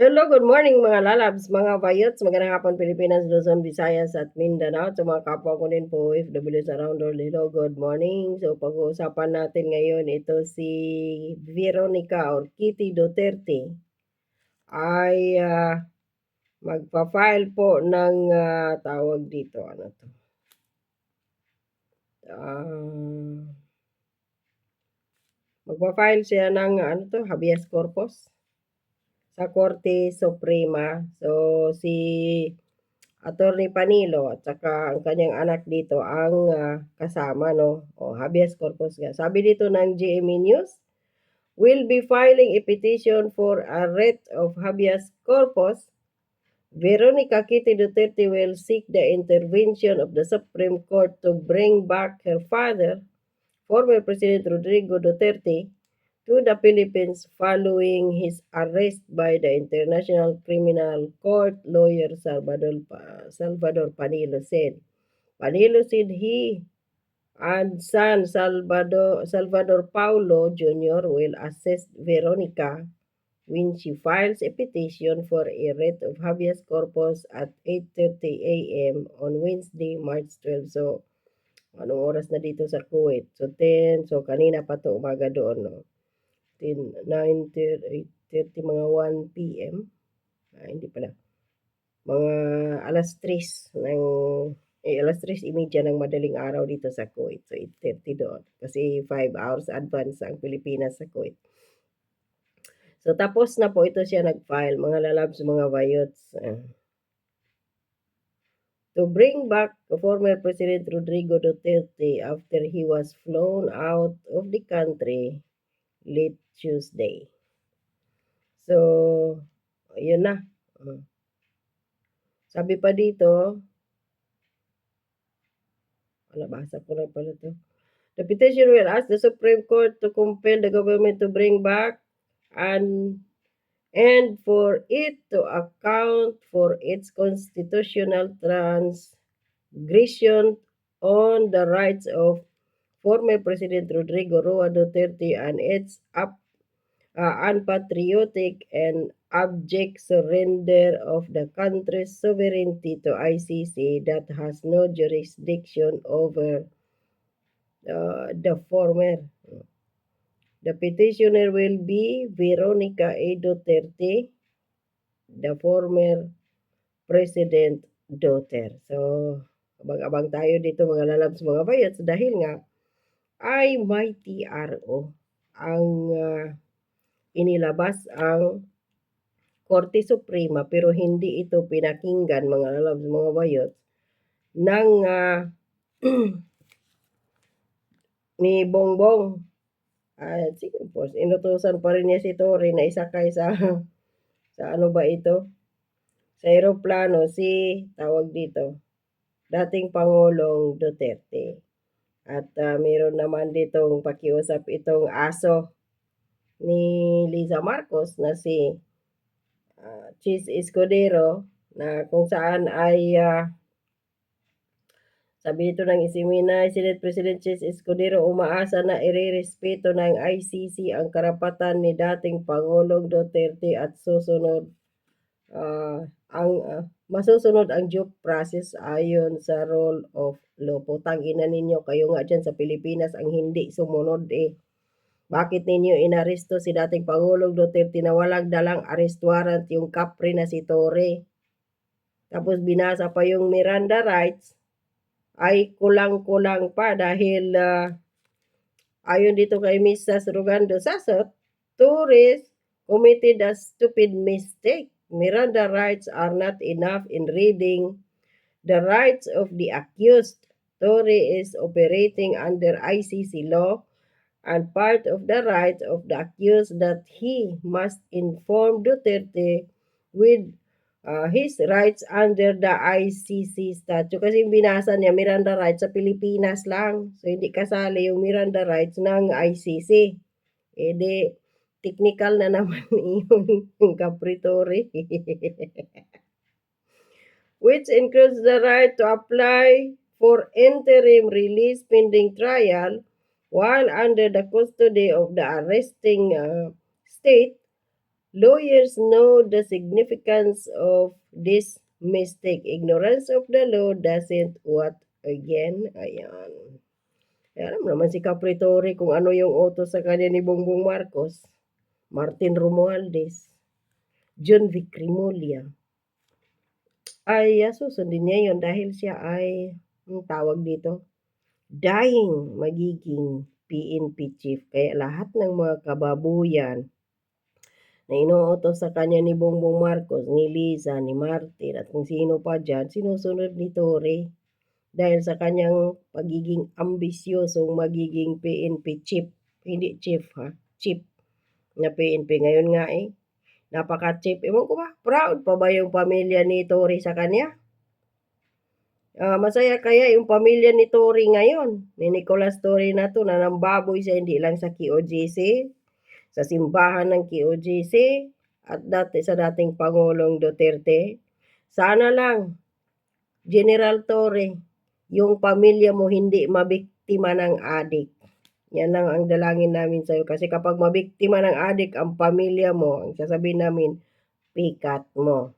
Hello, good morning mga lalabs, mga bayots, magandang hapon Pilipinas, Luzon, Visayas at Mindanao. Sa mga kapwa ko din po, OFWs around world, hello, good morning. So pag-uusapan natin ngayon ito si Veronica or Kitty Duterte ay uh, magpa-file po ng uh, tawag dito, ano to? Uh, magpa-file siya ng ano to, habeas corpus sa Korte Suprema. So, si Attorney Panilo at saka ang kanyang anak dito ang uh, kasama, no? O, habeas corpus nga. Sabi dito ng GME News, will be filing a petition for a writ of habeas corpus. Veronica Kitty Duterte will seek the intervention of the Supreme Court to bring back her father, former President Rodrigo Duterte, to the Philippines following his arrest by the International Criminal Court lawyer Salvador, Salvador Panilo said. Panilo said he and son Salvador, Salvador Paulo Jr. will assist Veronica when she files a petition for a writ of habeas corpus at 8.30 a.m. on Wednesday, March 12. So, anong oras na dito sa Kuwait? So, 10. So, kanina pa to umaga doon, no? 10, 9, 30, mga 1 p.m. Ah, hindi pala. Mga alas 3 ng eh, alas 3 imedya ng madaling araw dito sa Kuwait. So, 8.30 doon. Kasi 5 hours advance ang Pilipinas sa Kuwait. So, tapos na po ito siya nag-file, mga lalabs, mga bayots. Uh, to bring back former President Rodrigo Duterte after he was flown out of the country late Tuesday. So, yun na. Hmm. Sabi pa dito, wala, basa ko na pala to. The petition will ask the Supreme Court to compel the government to bring back and and for it to account for its constitutional transgression on the rights of former President Rodrigo Roa Duterte and its up uh, unpatriotic and abject surrender of the country's sovereignty to ICC that has no jurisdiction over uh, the former. The petitioner will be Veronica A. Duterte, the former president daughter. So, abang-abang tayo dito mga lalabs, mga bayats dahil nga ay may TRO ang uh, inilabas ang Korte Suprema pero hindi ito pinakinggan mga lalabs, mga bayot ng uh, ni Bongbong. Uh, sige po, inutusan pa rin niya si Tori na isakay sa sa ano ba ito? Sa aeroplano si tawag dito dating Pangulong Duterte. At uh, meron naman ditong pakiusap itong aso ni Liza Marcos na si uh, Cheese Escudero na kung saan ay uh, sabi dito ng Isimina, Senate President Cheese Escudero umaasa na irerespeto ng ICC ang karapatan ni dating Pangulong Duterte at susunod uh, ang uh, masusunod ang due process ayon sa rule of law. Putang ina ninyo kayo nga dyan sa Pilipinas ang hindi sumunod eh. Bakit ninyo inaresto si dating Pangulong Duterte na walang dalang arrest warrant yung kapre na si Tore? Tapos binasa pa yung Miranda rights ay kulang-kulang pa dahil uh, ayon dito kay Mrs. Rugando Sasot, Torres committed a stupid mistake Miranda rights are not enough in reading the rights of the accused. Tory is operating under ICC law and part of the right of the accused that he must inform Duterte with uh, his rights under the ICC statute. Kasi binasa niya Miranda rights sa Pilipinas lang. So, hindi kasali yung Miranda rights ng ICC. E di, Technical na naman yun, yung Capritori. Which includes the right to apply for interim release pending trial while under the custody of the arresting uh, state Lawyers know the significance of this mistake. Ignorance of the law doesn't what again? Ayan. Eh, alam naman si Capritori kung ano yung utos sa kanya ni Bongbong Marcos, Martin Romualdez, John Vic Rimulya. Ay, ah, susundin niya yun dahil siya ay, ang tawag dito, dying magiging PNP chief. Kaya lahat ng mga kababuyan na inuutos sa kanya ni Bongbong Marcos, ni Liza, ni Martin, at kung sino pa dyan, sinusunod ni Tory dahil sa kanyang pagiging ambisyosong magiging PNP chief. Hindi chief ha, chief na PNP. Ngayon nga eh, napaka-chief. Ewan ko ba, proud pa ba yung pamilya ni Tory sa kanya? Ah, masaya kaya yung pamilya ni Tory ngayon, ni Nicolas Tory na to, na nambaboy siya hindi lang sa QOGC, sa simbahan ng QOGC, at dati sa dating Pangulong Duterte. Sana lang, General Torre, yung pamilya mo hindi mabiktima ng adik. Yan lang ang dalangin namin sa'yo. Kasi kapag mabiktima ng adik ang pamilya mo, ang sasabihin namin, pikat mo.